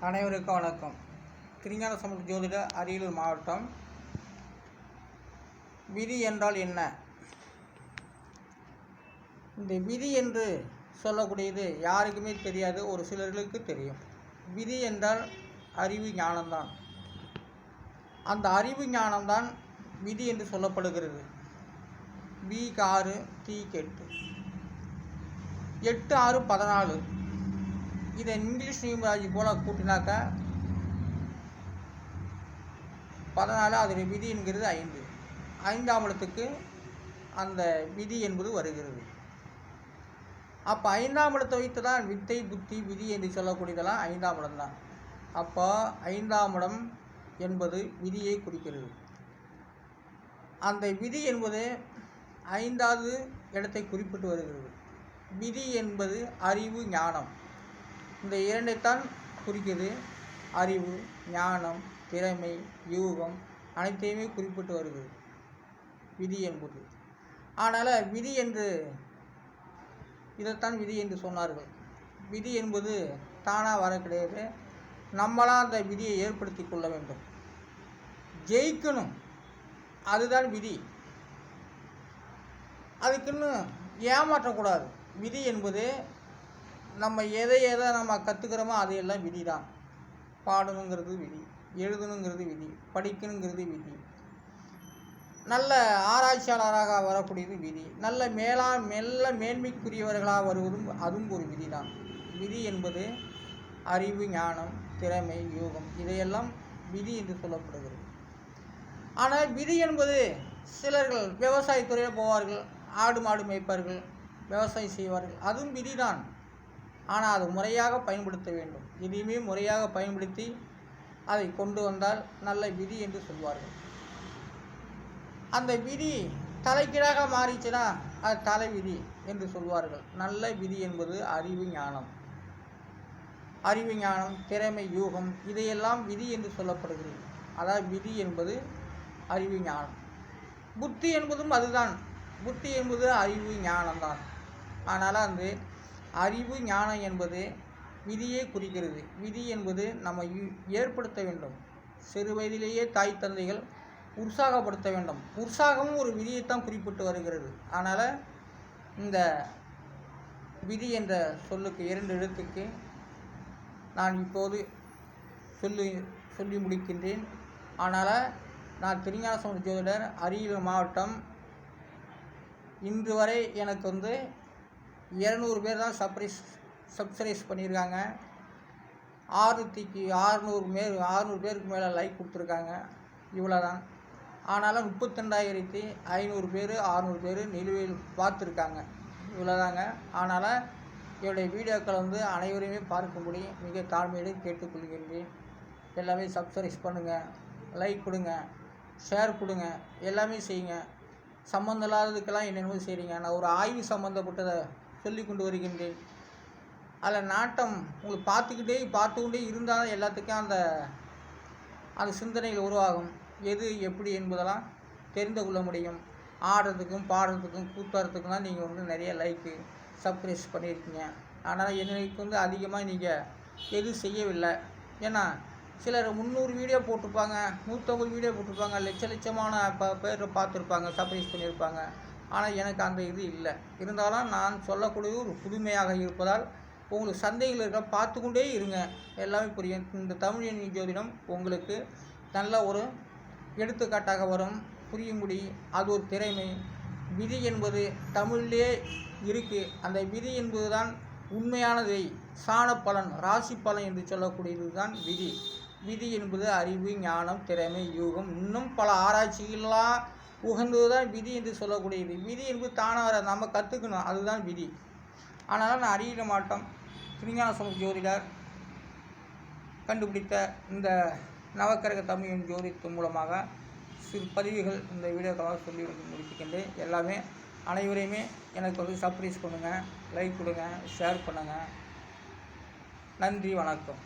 அனைவருக்கும் வணக்கம். திருஞான சமூக ஜோதிட அரியலூர் மாவட்டம். விதி என்றால் என்ன? இந்த விதி என்று சொல்லக்கூடியது யாருக்குமே தெரியாது ஒரு சிலர்களுக்கு தெரியும். விதி என்றால் அறிவு ஞானம்தான். அந்த அறிவு ஞானம்தான் விதி என்று சொல்லப்படுகிறது. பிக்கு ஆறு தீக்கு எட்டு எட்டு ஆறு பதினாலு. இதை இங்கிலீஷ் நியூமராஜி போல் கூட்டினாக்கா பதினாலு அதனுடைய விதி என்கிறது ஐந்து. ஐந்தாம் இடத்துக்கு அந்த விதி என்பது வருகிறது. அப்போ ஐந்தாம் இடத்தை வைத்து தான் வித்தை புத்தி விதி என்று சொல்லக்கூடியதெல்லாம் ஐந்தாம் இடம் தான். அப்போ ஐந்தாம் இடம் என்பது விதியை குறிக்கிறது. அந்த விதி என்பது ஐந்தாவது இடத்தை குறிப்பிட்டு வருகிறது. விதி என்பது அறிவு ஞானம். இந்த இரண்டைத்தான் குறிக்குது. அறிவு ஞானம் திறமை யூகம் அனைத்தையுமே குறிப்பிட்டு வருகிறது விதி என்பது. ஆனால் விதி என்று இதைத்தான் விதி என்று சொன்னார்கள். விதி என்பது தானாக வர கிடையாது. நம்மளாம் அந்த விதியை ஏற்படுத்தி கொள்ள வேண்டும். ஜெயிக்கணும். அதுதான் விதி. அதுக்குன்னு ஏமாற்றக்கூடாது. விதி என்பது நம்ம எதை எதை நம்ம கற்றுக்கிறோமோ அதையெல்லாம் விதி தான். பாடணுங்கிறது விதி எழுதணுங்கிறது விதி படிக்கணுங்கிறது விதி. நல்ல ஆராய்ச்சியாளராக வரக்கூடியது விதி. நல்ல மேலா மெல்ல மேன்மைக்குரியவர்களாக வருவதும் அதுவும் ஒரு விதி தான். விதி என்பது அறிவு ஞானம் திறமை யோகம் இதையெல்லாம் விதி என்று சொல்லப்படுகிறது. ஆனால் விதி என்பது சிலர்கள் விவசாயத்துறையில் போவார்கள் ஆடு மாடு மேய்ப்பார்கள் விவசாயம் செய்வார்கள் அதுவும் விதி தான். ஆனால் அது முறையாக பயன்படுத்த வேண்டும். எதையுமே முறையாக பயன்படுத்தி அதை கொண்டு வந்தால் நல்ல விதி என்று சொல்வார்கள். அந்த விதி தலைக்கீழாக மாறிச்சுன்னா அது தலை விதி என்று சொல்வார்கள். நல்ல விதி என்பது அறிவு ஞானம். அறிவு ஞானம் திறமை யூகம் இதையெல்லாம் விதி என்று சொல்லப்படுகிறது. அதாவது விதி என்பது அறிவு ஞானம். புத்தி என்பதும் அதுதான். புத்தி என்பது அறிவு ஞானம்தான். ஆனால் அந்த அறிவு ஞானம் என்பது விதியை குறிக்கிறது. விதி என்பது நம்ம ஏற்படுத்த வேண்டும். சிறு வயதிலேயே தாய் தந்தைகள் உற்சாகப்படுத்த வேண்டும். உற்சாகமும் ஒரு விதியைத்தான் குறிப்பிட்டு வருகிறது. அதனால் இந்த விதி என்ற சொல்லுக்கு இரண்டு எழுத்துக்கு நான் இப்போது சொல்லி சொல்லி முடிக்கின்றேன். அதனால் நான் திருஞான ஜோதிடர் அரியலூர் மாவட்டம். இன்று வரை எனக்கு வந்து இரநூறு பேர் தான் சப்ரைஸ் சப்ஸ்கிரைஸ் பண்ணியிருக்காங்க. ஆறுநூற்றிக்கு ஆறுநூறு மேல் ஆறுநூறு பேருக்கு மேலே லைக் கொடுத்துருக்காங்க. இவ்வளோ தான் ஆனாலும் முப்பத்திரெண்டாயிரத்தி ஐநூறு பேர் ஆறுநூறு பேர் நிலுவையில் பார்த்துருக்காங்க. இவ்வளோதாங்க ஆனால் என்னுடைய வீடியோக்களை வந்து அனைவரையுமே பார்க்கும்படி மிக தாழ்மையோடு கேட்டுக்கொள்கின்றேன். எல்லாமே சப்ஸ்கிரைஸ் பண்ணுங்கள் லைக் கொடுங்க. ஷேர் கொடுங்க. எல்லாமே செய்யுங்க. சம்மந்தம் இல்லாததுக்கெல்லாம் என்னென்னமோ செய்கிறீங்க நான் ஒரு ஆய்வு சம்மந்தப்பட்டதை சொல்லி கொண்டு வருகின்றேன். அதில் நாட்டம் உங்களுக்கு பார்த்துக்கிட்டே பார்த்து கொண்டே இருந்தால் எல்லாத்துக்கும் அந்த அந்த சிந்தனைகள் உருவாகும். எது எப்படி என்பதெல்லாம் தெரிந்து கொள்ள முடியும். ஆடுறதுக்கும் பாடுறதுக்கும் கூத்தாடுறதுக்கும் தான் நீங்கள் வந்து நிறைய லைக்கு சப்ரைஸ் பண்ணியிருக்கீங்க. ஆனால் எனக்கு வந்து அதிகமாக நீங்கள் எதுவும் செய்யவில்லை. ஏன்னா சிலர் முந்நூறு வீடியோ போட்டிருப்பாங்க நூற்றம்பது வீடியோ போட்டிருப்பாங்க லட்ச லட்சமான ப பேர் பார்த்துருப்பாங்க சப்ரைஸ் பண்ணியிருப்பாங்க. ஆனால் எனக்கு அந்த இது இல்லை. இருந்தாலும் நான் சொல்லக்கூடிய ஒரு புதுமையாக இருப்பதால் உங்களுக்கு சந்தைகள் இருக்க பார்த்து கொண்டே இருங்க. எல்லாமே புரியும். இந்த தமிழ் எண்ணி ஜோதிடம் உங்களுக்கு நல்ல ஒரு எடுத்துக்காட்டாக வரும். புரியும்படி அது ஒரு திறமை. விதி என்பது தமிழ்லே இருக்குது அந்த விதி என்பது தான் உண்மையானதை. சாண பலன் ராசி பலன் என்று சொல்லக்கூடியது தான் விதி. விதி என்பது அறிவு ஞானம் திறமை யூகம். இன்னும் பல ஆராய்ச்சிகளாக உகந்தது தான் விதி என்று சொல்லக்கூடியது விதி. என்பது தானாக வராது. நம்ம கற்றுக்கணும் அதுதான் விதி. ஆனாலும் நான் அறியிட மாட்டோம். திருஞான சமூக ஜோதிடர் கண்டுபிடித்த இந்த நவக்கரக தமிழின் ஜோதித்து மூலமாக சிறு பதிவுகள் இந்த வீடியோக்காக சொல்லி முடித்துக்கின்றேன். எல்லாமே அனைவரையுமே எனக்கு வந்து சர்ப்ரைஸ் பண்ணுங்கள் லைக் கொடுங்க ஷேர் பண்ணுங்கள் நன்றி வணக்கம்.